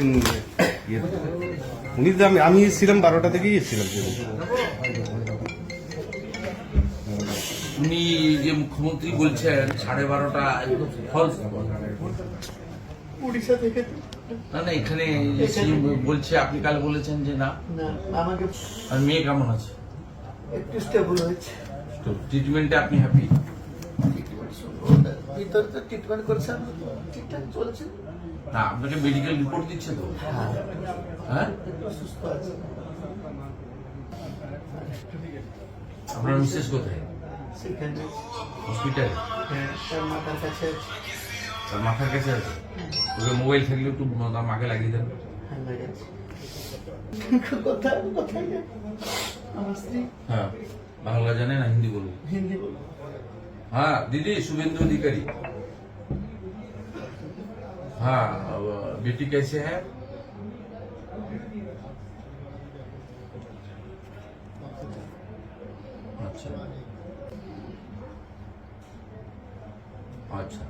ইয়ে, উনি তো আমি আমি এসেছিলাম বারোটা থেকেই এসেছিলাম উনি যে মুখ্যমন্ত্রী বলছেন সাড়ে বারোটা ফলস উড়িষ্যা থেকে না না এখানে বলছে আপনি কাল বলেছেন যে না। না আমাকে আর মেয়ে কেমন আছে? একটু স্টেবল হয়েছে। তো ট্রিটমেন্টে আপনি হ্যাপি ভিতরে তো ট্রিটমেন্ট করছে ঠিকঠাক চলছে। না আপনাকে মেডিকেল রিপোর্ট দিচ্ছে তো। হ্যাঁ? আপনার মিসেস কোথায়? সেখানে। হসপিটালে মাথার কাছে তার মাথার কাছে আছে? ওকে মোবাইল থাকলে একটু মাকে লাগিয়ে দেন। হ্যাঁ বাংলা জানে না হিন্দি বলব হিন্দি বলব হ্যাঁ দিদি শুভেন্দু অধিকারী। हाँ बेटी कैसे है? अच्छा। अच्छा।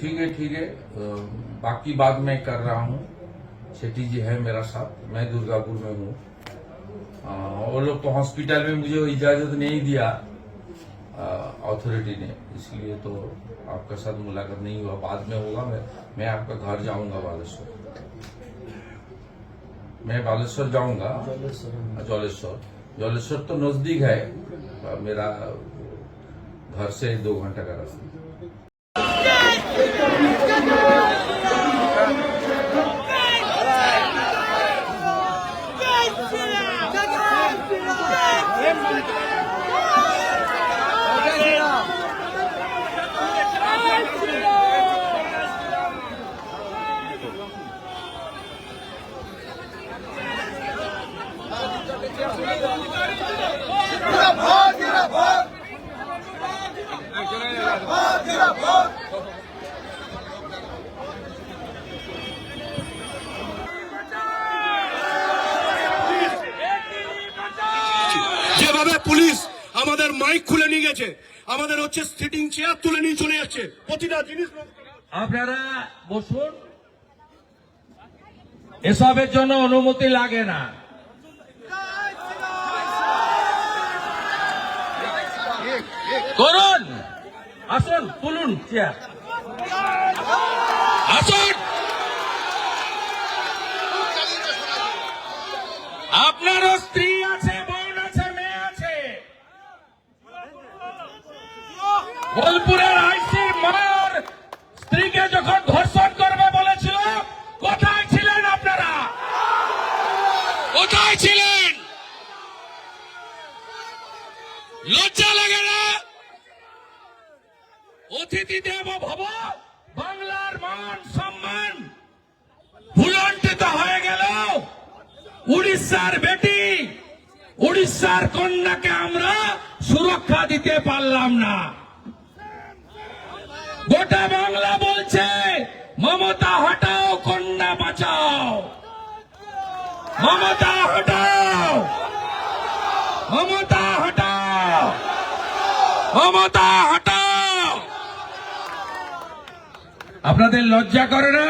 ठीक है ठीक है। बाकी बात मैं कर रहा हूँ। शेट्टी जी है मेरा साथ, मैं दुर्गापुर में हूँ। वो लोग तो हॉस्पिटल में मुझे इजाज़त नहीं दिया। अथॉरिटी ने। इसलिए तो आपका साथ मुलाकात नहीं हुआ। बाद में होगा मैं मैं आपका घर जाऊँगा बालेश्वर। मैं बालेश्वर जाऊँगा। जलेश्वर जलेश्वर तो नज़दीक है। मेरा घर से दो घंटा का रास्ता। যেভাবে পুলিশ আমাদের মাইক খুলে নিয়ে গেছে, আমাদের হচ্ছে সিটিং চেয়ার তুলে নিয়ে চলে যাচ্ছে। প্রতিটা জিনিস আপনারা বসুন। এসবের জন্য অনুমতি লাগে না। আসুন, তুলুন চেয়ার। আসুন। আপনারও স্ত্রী আছে, বোন আছে, মেয়ে আছে। বোলপুরের আইসি মার স্ত্রীকে যখন ধর্ষণ করবে বলেছিল, কোথায় ছিলেন আপনারা? কোথায় ছিলেন? লজ্জা লাগে না? অতিথি দেব ভব, বাংলার মান সম্মান। ভুলন্টিত হয়ে গেল। উড়িষ্যার বেটি, উড়িষ্যার কন্যাকে আমরা সুরক্ষা দিতে পারলাম না। গোটা বাংলা বলছে, মমতা হটাও, কন্যা বাঁচাও। মমতা হটাও। মমতা হটাও। মমতা হটাও আপনাদের লজ্জা করে না?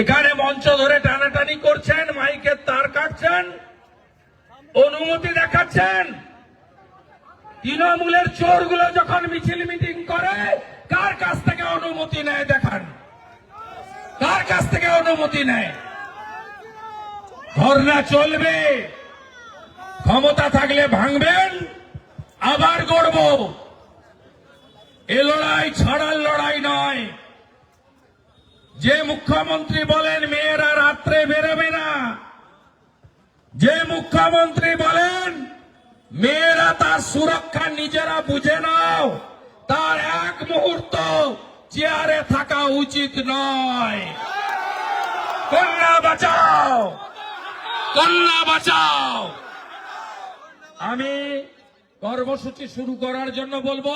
এখানে মঞ্চ ধরে টানাটানি করছেন মাইকের তার কাটছেন, অনুমতি দেখাচ্ছেন। তৃণমূলের চোরগুলো যখন মিছিল মিটিং করে, কার কাছ থেকে অনুমতি নেয় দেখান? কার কাছ থেকে অনুমতি নেয়? ধর্ণা চলবে, ক্ষমতা থাকলে ভাঙবেন, আবার গড়ব এ লড়াই ছাড়ার লড়াই নয় যে মুখ্যমন্ত্রী বলেন, মেয়েরা রাত্রে বেরোবে না। যে মুখ্যমন্ত্রী বলেন, মেয়েরা তার সুরক্ষা নিজেরা বুঝে নাও, তার এক মুহূর্ত চেয়ারে থাকা উচিত নয়। কন্যা বাঁচাও কন্যা বাঁচাও। আমি কর্মসূচি শুরু করার জন্য বলব,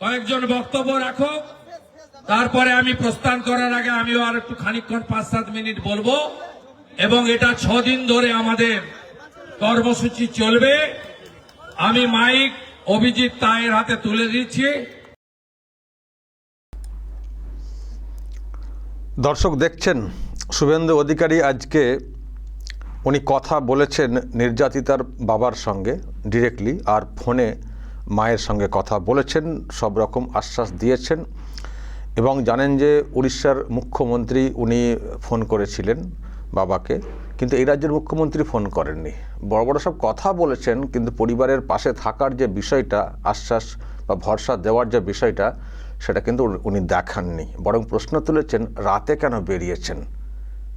কয়েকজন বক্তব্য রাখো। তারপরে আমি প্রস্থান করার আগে আমিও আর একটু খানিকক্ষণ পাঁচ সাত মিনিট বলব। এবং এটা ছদিন ধরে আমাদের কর্মসূচি চলবে। আমি মাইক অভিজিৎ তায়ের হাতে তুলে দিচ্ছি। দর্শক দেখছেন, শুভেন্দু অধিকারী আজকে উনি কথা বলেছেন নির্যাতিতার বাবার সঙ্গে ডিরেক্টলি আর ফোনে মায়ের সঙ্গে কথা বলেছেন, সব রকম আশ্বাস দিয়েছেন। এবং জানেন যে উড়িষ্যার মুখ্যমন্ত্রী উনি ফোন করেছিলেন বাবাকে, কিন্তু এই রাজ্যের মুখ্যমন্ত্রী ফোন করেননি। বড় বড় সব কথা বলেছেন, কিন্তু পরিবারের পাশে থাকার যে বিষয়টা, আশ্বাস বা ভরসা দেওয়ার যে বিষয়টা, সেটা কিন্তু উনি দেখাননি। বরং প্রশ্ন তুলেছেন, রাতে কেন বেরিয়েছেন?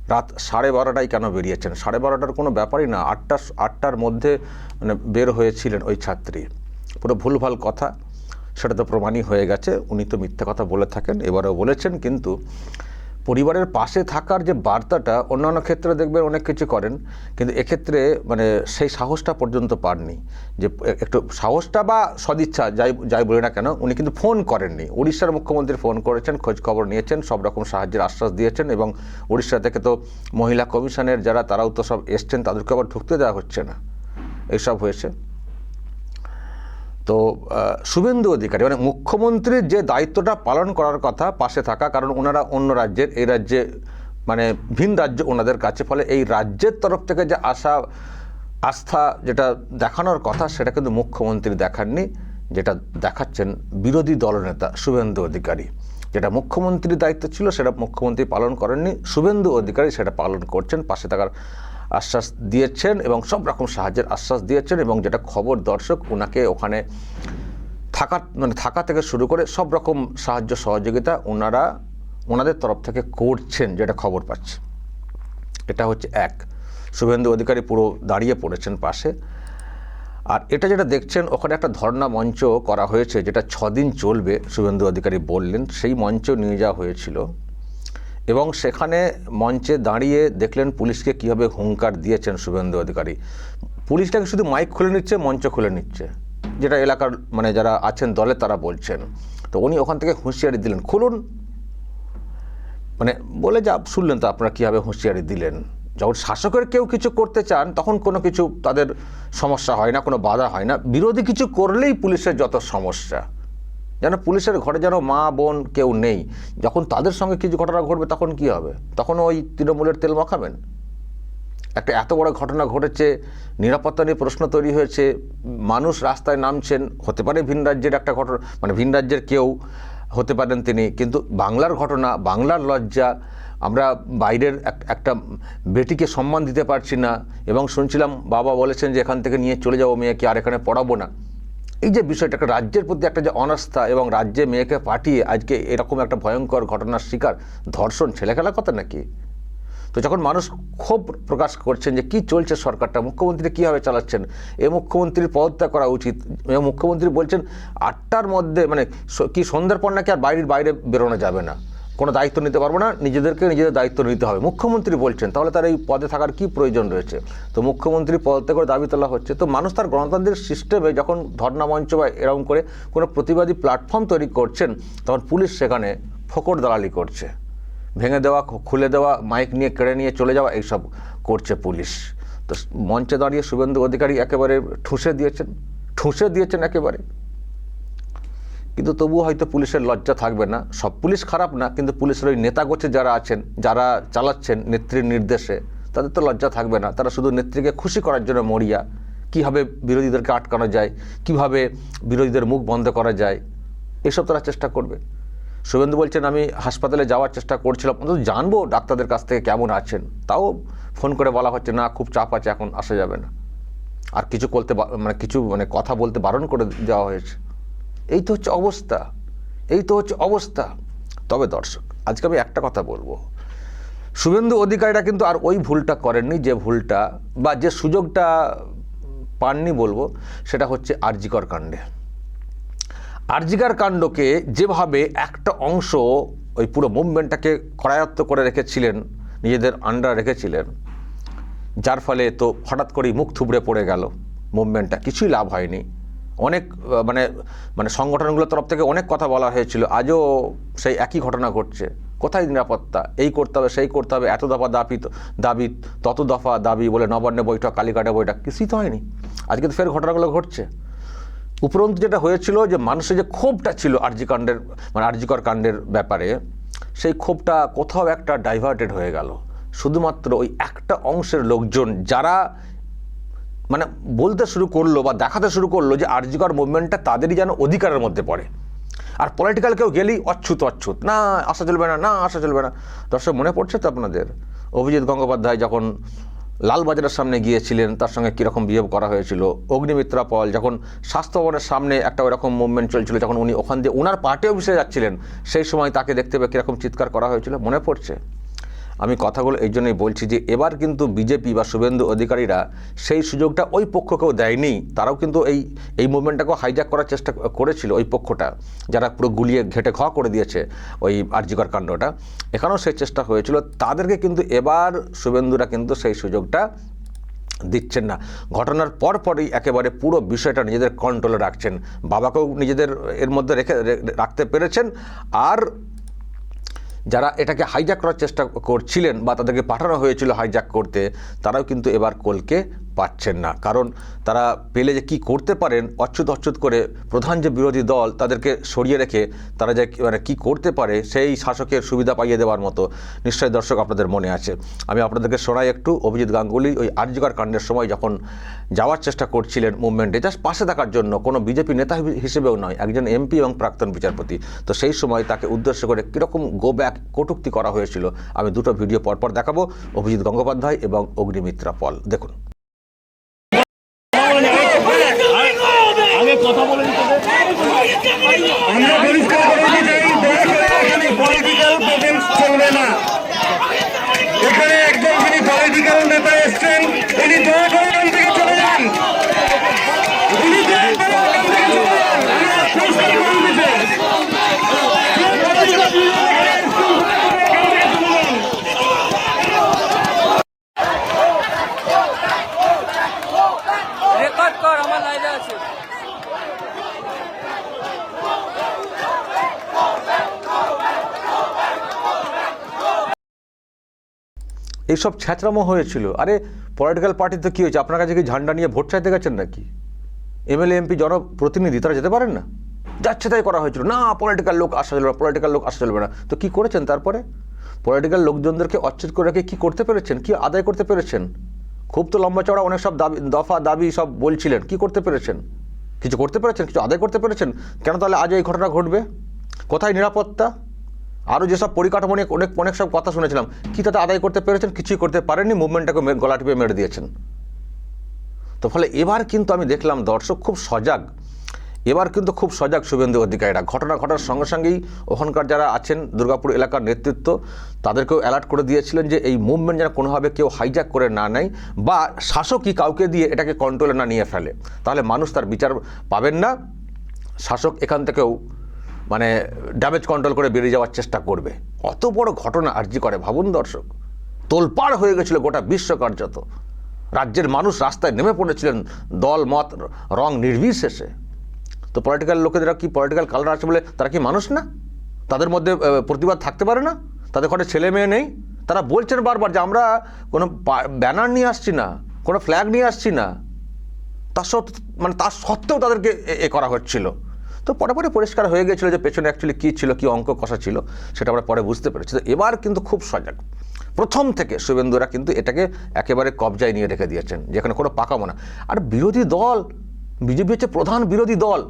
রাত সাড়ে বারোটায় কেন বেরিয়েছেন? সাড়ে বারোটার কোনো ব্যাপারই না আটটা আটটার মধ্যে মানে বের হয়েছিলেন ওই ছাত্রী। পুরো ভুলভাল কথা। সেটা তো প্রমাণই হয়ে গেছে। উনি তো মিথ্যা কথা বলে থাকেন, এবারেও বলেছেন, কিন্তু পরিবারের পাশে থাকার যে বার্তাটা অন্যান্য ক্ষেত্রে দেখবেন অনেক কিছু করেন, কিন্তু এক্ষেত্রে মানে সেই সাহসটা পর্যন্ত পাননি। যে একটু সাহসটা বা সদিচ্ছা, যাই যাই বলি না কেন, উনি কিন্তু ফোন করেননি। উড়িষ্যার মুখ্যমন্ত্রী ফোন করেছেন খোঁজ খবর নিয়েছেন, সব রকম সাহায্যের আশ্বাস দিয়েছেন এবং উড়িষ্যা থেকে তো মহিলা কমিশনের যারা, তারাও তো সব এসছেন তাদেরকে আবার ঢুকতে দেওয়া হচ্ছে না। এইসব হয়েছে। তো শুভেন্দু অধিকারী মানে মুখ্যমন্ত্রীর যে দায়িত্বটা পালন করার কথা পাশে থাকা, কারণ ওনারা অন্য রাজ্যের, এই রাজ্যে মানে ভিন রাজ্য ওনাদের কাছে, ফলে এই রাজ্যের তরফ থেকে যে আশা, আস্থা যেটা দেখানোর কথা, সেটা কিন্তু মুখ্যমন্ত্রী দেখাননি, যেটা দেখাচ্ছেন বিরোধী দলনেতা শুভেন্দু অধিকারী। যেটা মুখ্যমন্ত্রীর দায়িত্ব ছিল, সেটা মুখ্যমন্ত্রী পালন করেননি, শুভেন্দু অধিকারী সেটা পালন করছেন, পাশে থাকার আশ্বাস দিয়েছেন এবং সব রকম সাহায্যের আশ্বাস দিয়েছেন এবং যেটা খবর দর্শক ওনাকে ওখানে থাকা মানে থাকা থেকে শুরু করে সব রকম সাহায্য সহযোগিতা ওনারা ওনাদের তরফ থেকে করছেন যেটা খবর পাচ্ছে। এটা হচ্ছে এক। শুভেন্দু অধিকারী পুরো দাঁড়িয়ে পড়েছেন পাশে। আর এটা যেটা দেখছেন, ওখানে একটা ধর্ণা মঞ্চ করা হয়েছে, যেটা ছদিন চলবে, শুভেন্দু অধিকারী বললেন। সেই মঞ্চ নিয়ে যাওয়া হয়েছিল। এবং সেখানে মঞ্চে দাঁড়িয়ে দেখলেন পুলিশকে কীভাবে হুঙ্কার দিয়েছেন শুভেন্দু অধিকারী। পুলিশটাকে শুধু মাইক খুলে নিচ্ছে, মঞ্চ খুলে নিচ্ছে। যেটা এলাকার মানে যারা আছেন দলে তারা বলছেন। তো উনি ওখান থেকে হুঁশিয়ারি দিলেন, খুলুন। মানে বলে যা শুনলেন তো আপনারা কীভাবে হুঁশিয়ারি দিলেন। যখন শাসকের কেউ কিছু করতে চান, তখন কোনো কিছু তাদের সমস্যা হয় না, কোনো বাধা হয় না। বিরোধী কিছু করলেই পুলিশের যত সমস্যা। যেন পুলিশের ঘরে যেন মা, বোন কেউ নেই। যখন তাদের সঙ্গে কিছু ঘটনা ঘটবে, তখন কি হবে? তখন ওই তৃণমূলের তেল মাখাবেন? একটা এত বড় ঘটনা ঘটেছে, নিরাপত্তা নিয়ে প্রশ্ন তৈরি হয়েছে, মানুষ রাস্তায় নামছেন, হতে পারে ভিন রাজ্যের একটা ঘটনা মানে ভিন রাজ্যের কেউ হতে পারেন তিনি, কিন্তু বাংলার ঘটনা, বাংলার লজ্জা, আমরা বাইরের এক- একটা বেটিকে সম্মান দিতে পারছি না, এবং শুনছিলাম বাবা বলেছেন যে এখান থেকে নিয়ে চলে যাব মেয়েকে, আর এখানে পড়াবো না। এই যে বিষয়টা, একটা রাজ্যের প্রতি একটা যে অনাস্থা এবং রাজ্যে মেয়েকে পাঠিয়ে আজকে এরকম একটা ভয়ঙ্কর ঘটনার শিকার, ধর্ষণ ছেলে খেলার কথা নাকি? তো যখন মানুষ ক্ষোভ প্রকাশ করছেন যে কি চলছে সরকারটা, মুখ্যমন্ত্রী কীভাবে চালাচ্ছেন, এ মুখ্যমন্ত্রীর পদত্যাগ করা উচিত মুখ্যমন্ত্রী বলছেন আটটার মধ্যে মানে কি সন্ধ্যার পর নাকি আর বাইরের বাইরে বেরোনো যাবে না। কোনো দায়িত্ব নিতে পারব না, নিজেদেরকে নিজেদের দায়িত্ব নিতে হবে। মুখ্যমন্ত্রী বলছেন, তাহলে তার এই পদে থাকার কি প্রয়োজন রয়েছে? তো মুখ্যমন্ত্রী পদত্যাগ করে দাবি তোলা হচ্ছে, তো মানুষ তার গণতান্ত্রিক সিস্টেমে যখন ধর্ণা মঞ্চ বা এরকম করে কোনো প্রতিবাদী প্ল্যাটফর্ম তৈরি করছেন, তখন পুলিশ সেখানে ফোকর দালালি করছে। ভেঙে দেওয়া খুলে দেওয়া, মাইক নিয়ে কেড়ে নিয়ে চলে যাওয়া, এইসব করছে পুলিশ। তো মঞ্চে দাঁড়িয়ে শুভেন্দু অধিকারী একেবারে ঠুসে দিয়েছেন ঠুসে দিয়েছেন একেবারে। কিন্তু তবুও হয়তো পুলিশের লজ্জা থাকবে না। সব পুলিশ খারাপ না, কিন্তু পুলিশের ওই নেতাগোছে যারা আছেন, যারা চালাচ্ছেন নেত্রীর নির্দেশে, তাদের তো লজ্জা থাকবে না। তারা শুধু নেত্রীকে খুশি করার জন্য মরিয়া। কীভাবে বিরোধীদেরকে আটকানো যায়? কীভাবে বিরোধীদের মুখ বন্ধ করা যায়? এসব তারা চেষ্টা করবে। শুভেন্দু বলছেন, আমি হাসপাতালে যাওয়ার চেষ্টা করছিলাম। অন্তত জানব ডাক্তারদের কাছ থেকে কেমন আছেন। তাও ফোন করে বলা হচ্ছে, না, খুব চাপ আছে, এখন আসা যাবে না। আর কিছু করতে মানে কিছু মানে কথা বলতে বারণ করে দেওয়া হয়েছে। এই তো হচ্ছে অবস্থা, এই তো হচ্ছে অবস্থা। তবে দর্শক, আজকে আমি একটা কথা বলব। শুভেন্দু অধিকারীরা কিন্তু আর ওই ভুলটা করেননি, যে ভুলটা বা যে সুযোগটা পাননি বলব, সেটা হচ্ছে আরজিকর কাণ্ডে। আরজিকার কাণ্ডকে যেভাবে একটা অংশ ওই পুরো মুভমেন্টটাকে করায়ত্ত করে রেখেছিলেন, নিজেদের আন্ডার রেখেছিলেন, যার ফলে তো হঠাৎ করেই মুখ থুবড়ে পড়ে গেল, মুভমেন্টটা, কিছুই লাভ হয়নি। অনেক মানে মানে সংগঠনগুলোর তরফ থেকে অনেক কথা বলা হয়েছিল, আজও সেই একই ঘটনা ঘটছে। কোথায় নিরাপত্তা? এই করতে হবে, সেই করতে হবে, এত দফা দাবি দাবি, তত দফা দাবি বলে নবান্নে বৈঠক, কালীঘাটে বৈঠক, কিছুই তো হয়নি। আজকে তো ফের ঘটনাগুলো ঘটছে। উপরন্তু যেটা হয়েছিল যে মানুষের যে ক্ষোভটা ছিল আরজি কাণ্ডের মানে আরজিকর কাণ্ডের ব্যাপারে, সেই ক্ষোভটা কোথাও একটা ডাইভার্টেড হয়ে গেল। শুধুমাত্র ওই একটা অংশের লোকজন, যারা মানে বলতে শুরু করল বা দেখাতে শুরু করল যে আরজিকর মুভমেন্টটা তাদেরই যেন অধিকারের মধ্যে পড়ে। আর পলিটিক্যাল কেউ গেলেই অচ্ছুত অচ্ছুত না আসা চলবে না না আসা চলবে না। দর্শক, মনে পড়ছে তো আপনাদের? অভিজিৎ গঙ্গোপাধ্যায় যখন লালবাজারের সামনে গিয়েছিলেন, তার সঙ্গে কীরকম বিহেভ করা হয়েছিল? অগ্নিমিত্রা পল যখন স্বাস্থ্য ভবনের সামনে একটা ওরকম মুভমেন্ট চলছিল, যখন উনি ওখান দিয়ে ওনার পার্টি অফিসে যাচ্ছিলেন, সেই সময় তাকে দেখতে পেয়ে কীরকম চিৎকার করা হয়েছিল? মনে পড়ছে? আমি কথাগুলো এই জন্যই বলছি যে এবার কিন্তু বিজেপি বা শুভেন্দু অধিকারীরা সেই সুযোগটা ওই পক্ষকেও দেয়নি, তারাও কিন্তু এই এই মুভমেন্টটাকেও হাইজ্যাক করার চেষ্টা করেছিল ওই পক্ষটা, যারা পুরো গুলিয়ে ঘেটে ঘ করে দিয়েছে ওই আর্যিকর কাণ্ডটা। এখানেও সেই চেষ্টা হয়েছিল, তাদেরকে কিন্তু এবার শুভেন্দুরা কিন্তু সেই সুযোগটা দিচ্ছেন না। ঘটনার পরপরই একেবারে পুরো বিষয়টা নিজেদের কন্ট্রোলে রাখছেন, বাবাকেও নিজেদের এর মধ্যে রেখে রাখতে পেরেছেন, আর যারা এটাকে হাইজ্যাক করার চেষ্টা করছিলেন বা তাদেরকে পাঠানো হয়েছিল হাইজ্যাক করতে, তারাও কিন্তু এবার কলকে পাচ্ছেন না। কারণ তারা পেলে যে কি করতে পারেন, অচ্যুত অচ্যুত করে প্রধান যে বিরোধী দল তাদেরকে সরিয়ে রেখে তারা যে মানে কী করতে পারে সেই শাসকের সুবিধা পাইয়ে দেওয়ার মতো নিশ্চয়ই দর্শক আপনাদের মনে আছে। আমি আপনাদেরকে শোনাই একটু অভিজিৎ গাঙ্গুলি ওই আর্যিকর কাণ্ডের সময় যখন যাওয়ার চেষ্টা করছিলেন মুভমেন্টে, জাস্ট পাশে থাকার জন্য, কোনো বিজেপি নেতা হিসেবেও নয়, একজন এমপি এবং প্রাক্তন বিচারপতি। তো সেই সময় তাকে উদ্দেশ্য করে কীরকম গো ব্যাক কটূক্তি করা হয়েছিল, আমি দুটো ভিডিও পরপর দেখাবো। অভিজিৎ গঙ্গোপাধ্যায় এবং অগ্নিমিত্রা পল। দেখুন। আমরা পরিষ্কার করে দিতে এখানে পলিটিক্যাল প্রেজেন্স চলবে না। এখানে একজন যিনি পলিটিক্যাল নেতা এসছেন, তিনি দয়া করে এখান থেকে চলে যান উনি দয়া করে এখান থেকে চলে যান আমরা পরিষ্কার করে দিতে রেকর্ড কর আমার লাইভে আছে এইসব ছ্যাঁচড়ামো হয়েছিল। আরে, পলিটিক্যাল পার্টি তো কী হয়েছে? আপনার কাছে কি ঝান্ডা নিয়ে ভোট চাইতে গেছেন নাকি? এমএলএ, এমপি জনপ্রতিনিধি তারা যেতে পারেন না? যাচ্ছে তাই করা হয়েছিল। না, পলিটিক্যাল লোক আসা চলবে না, পলিটিক্যাল লোক আসা চলবে না। তো কী করেছেন তারপরে? পলিটিক্যাল লোকজনদেরকে অচ্ছেদ করে রেখে কী করতে পেরেছেন? কী আদায় করতে পেরেছেন? খুব তো লম্বা চড়া অনেক সব দাবি, দফা দাবি সব বলছিলেন। কি করতে পেরেছেন? কিছু করতে পেরেছেন? কিছু আদায় করতে পেরেছেন? কেন তাহলে আজ এই ঘটনা ঘটবে? কোথায় নিরাপত্তা? আরও যেসব পরিকাঠামো নিয়ে অনেক অনেক সব কথা শুনেছিলাম, কি তাতে আদায় করতে পেরেছেন? কিছুই করতে পারেননি, মুভমেন্টটাকে গলা টিপে মেরে দিয়েছেন। তো ফলে এবার কিন্তু আমি দেখলাম দর্শক খুব সজাগ। এবার কিন্তু খুব সজাগ শুভেন্দু অধিকারীরা। ঘটনা ঘটার সঙ্গে সঙ্গেই ওখানকার যারা আছেন, দুর্গাপুর এলাকার নেতৃত্ব, তাদেরকেও অ্যালার্ট করে দিয়েছিলেন যে এই মুভমেন্ট যেন কোনোভাবে কেউ হাইজ্যাক করে না নেয় বা শাসকই কাউকে দিয়ে এটাকে কন্ট্রোলে না নিয়ে ফেলে। তাহলে মানুষ তার বিচার পাবেন না। শাসক এখান থেকেও মানে ড্যামেজ কন্ট্রোল করে বেরিয়ে যাওয়ার চেষ্টা করবে। অত বড় ঘটনা আর্জি করে, ভাবুন দর্শক। তোলপাড় হয়ে গেছিল গোটা বিশ্ব কার্যত। রাজ্যের মানুষ রাস্তায় নেমে পড়েছিলেন দল, মত, রং নির্বিশেষে। তো পলিটিক্যাল লোকেরা কি পলিটিক্যাল কালার আছে বলে তারা কি মানুষ না? তাদের মধ্যে প্রতিবাদ থাকতে পারে না? তাদের ঘরে ছেলে মেয়ে নেই? তারা বলছেন বারবার যে আমরা কোনো ব্যানার নিয়ে আসছি না, কোনো ফ্ল্যাগ নিয়ে আসছি না। তার সত্ত্বেও মানে তার সত্ত্বেও তাদেরকে এ করা হচ্ছিল। তো পরে পরে পরিষ্কার হয়ে গেছিল যে পেছনে অ্যাকচুয়ালি কী ছিল, কী অঙ্ক কষা ছিল, সেটা আমরা পরে বুঝতে পেরেছি। তো এবার কিন্তু খুব সজাগ। প্রথম থেকে শুভেন্দুরা কিন্তু এটাকে একেবারে কবজায় নিয়ে রেখে দিয়েছেন, যেখানে কোনো পাকামো না। আর বিরোধী দল, বিজেপি হচ্ছে প্রধান বিরোধী দল।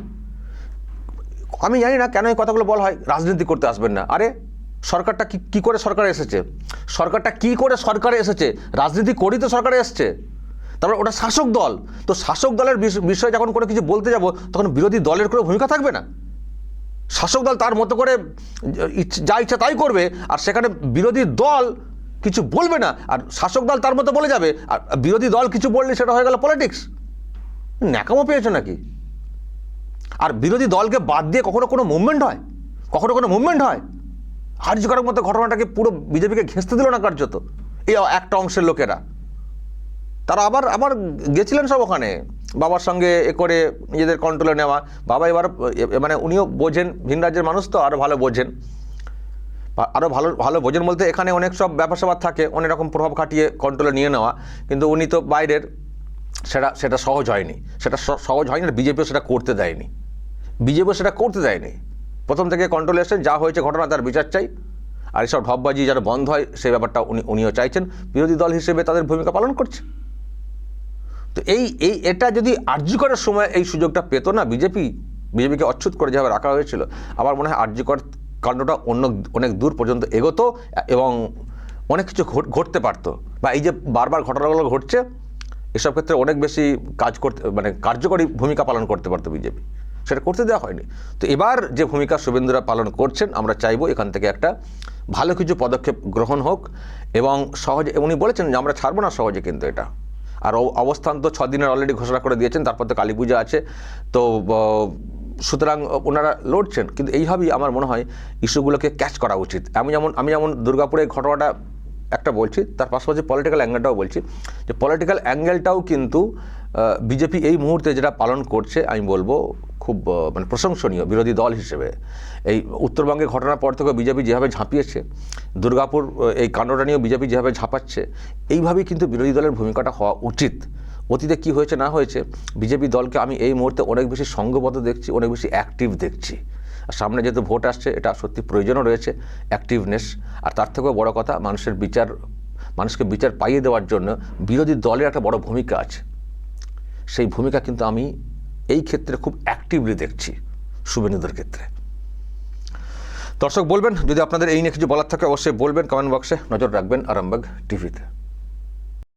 আমি জানি না কেন এই কথাগুলো বলা হয়, রাজনীতি করতে আসবেন না। আরে, সরকারটা কি, কী করে সরকারে এসেছে? সরকারটা কি করে সরকারে এসেছে? রাজনীতি করেই তো সরকারে এসছে। তারপরে ওটা শাসক দল। তো শাসক দলের বিষ- বিষয়ে যখন কোনো কিছু বলতে যাব, তখন বিরোধী দলের কোনো ভূমিকা থাকবে না। শাসক দল তার মতো করে যা ইচ্ছা তাই করবে, আর সেখানে বিরোধী দল কিছু বলবে না, আর শাসক দল তার মতো বলে যাবে, আর বিরোধী দল কিছু বললে সেটা হয়ে গেল পলিটিক্স ন্যাকামো পেয়েছ নাকি? আর বিরোধী দলকে বাদ দিয়ে কখনো কোনো মুভমেন্ট হয়? কখনো কোনো মুভমেন্ট হয়? হার্য করার মতো ঘটনাটাকে পুরো বিজেপিকে ঘেঁচতে দিল না কার্যত? এই একটা অংশের লোকেরা। তারা আবার আবার গেছিলেন সব ওখানে। বাবার সঙ্গে এ করে নিজেদের কন্ট্রোলে নেওয়া। বাবা এবার মানে উনিও বোঝেন, ভিন রাজ্যের মানুষ তো আরও ভালো বোঝেন। আরও ভালো ভালো বোঝেন বলতে এখানে অনেক সব ব্যাপার স্যাপার থাকে, অনেক রকম প্রভাব খাটিয়ে কন্ট্রোলে নিয়ে নেওয়া। কিন্তু উনি তো বাইরের, সেটা সেটা সহজ হয়নি। সেটা সহজ হয়নি আর বিজেপিও সেটা করতে দেয়নি। বিজেপিও সেটা করতে দেয়নি। প্রথম থেকে কন্ট্রোলে এসেছেন, যা হয়েছে ঘটনা, তার বিচার চাই। আর এসব ঢপবাজি যেন বন্ধ হয় সেই ব্যাপারটা উনি, উনিও চাইছেন। বিরোধী দল হিসেবে তাদের ভূমিকা পালন করছে। তো এই এই, এটা যদি আর্যিকরের সময় এই সুযোগটা পেতো না বিজেপি, বিজেপিকে অচ্ছুত করে যেভাবে রাখা হয়েছিল, আমার মনে হয় আর্জি কর কাণ্ডটা অন্য, অনেক দূর পর্যন্ত এগোতো এবং অনেক কিছু ঘট- ঘটতে পারতো। বা এই যে বারবার ঘটনাগুলো ঘটছে, এসব ক্ষেত্রে অনেক বেশি কাজ করতে মানে কার্যকরী ভূমিকা পালন করতে পারতো বিজেপি। সেটা করতে দেওয়া হয়নি। তো এবার যে ভূমিকা শুভেন্দুরা পালন করছেন, আমরা চাইব এখান থেকে একটা ভালো কিছু পদক্ষেপ গ্রহণ হোক এবং সহজে, উনি বলেছেন যে আমরা ছাড়বো না সহজে কিন্তু এটা। আর অবস্থান তো ছদিনের অলরেডি ঘোষণা করে দিয়েছেন, তারপর তো কালী পূজা আছে। তো সুতরাং, ওনারা লড়ছেন, কিন্তু এইভাবেই আমার মনে হয় ইস্যুগুলোকে ক্যাচ করা উচিত। আমি যেমন আমি যেমন দুর্গাপুরে ঘটনাটা একটা বলছি, তার পাশাপাশি পলিটিক্যাল অ্যাঙ্গেলটাও বলছি, যে পলিটিক্যাল অ্যাঙ্গেলটাও কিন্তু বিজেপি এই মুহূর্তে যেটা পালন করছে, আমি বলব খুব মানে প্রশংসনীয় বিরোধী দল হিসেবে। এই উত্তরবঙ্গে ঘটনার পর থেকে বিজেপি যেভাবে ঝাঁপিয়েছে, দুর্গাপুর এই কাণ্ডটা নিয়েও বিজেপি যেভাবে ঝাঁপাচ্ছে, এইভাবেই কিন্তু বিরোধী দলের ভূমিকাটা হওয়া উচিত। অতীতে কি হয়েছে, না হয়েছে, বিজেপি দলকে আমি এই মুহূর্তে অনেক বেশি সঙ্গবদ্ধ দেখছি, অনেক বেশি অ্যাক্টিভ দেখছি। আর সামনে যেহেতু ভোট আসছে, এটা সত্যি প্রয়োজনও রয়েছে অ্যাক্টিভনেস আর তার থেকেও বড় কথা, মানুষের বিচার, মানুষকে বিচার পাইয়ে দেওয়ার জন্য বিরোধী দলের একটা বড় ভূমিকা আছে। সেই ভূমিকা কিন্তু আমি এই ক্ষেত্রে খুব অ্যাক্টিভলি দেখছি শুভেন্দুদের ক্ষেত্রে। দর্শক, বলবেন, যদি আপনাদের এই নিয়ে কিছু বলার থাকে, অবশ্যই বলবেন কমেন্ট বক্সে নজর রাখবেন আরামবাগ টিভিতে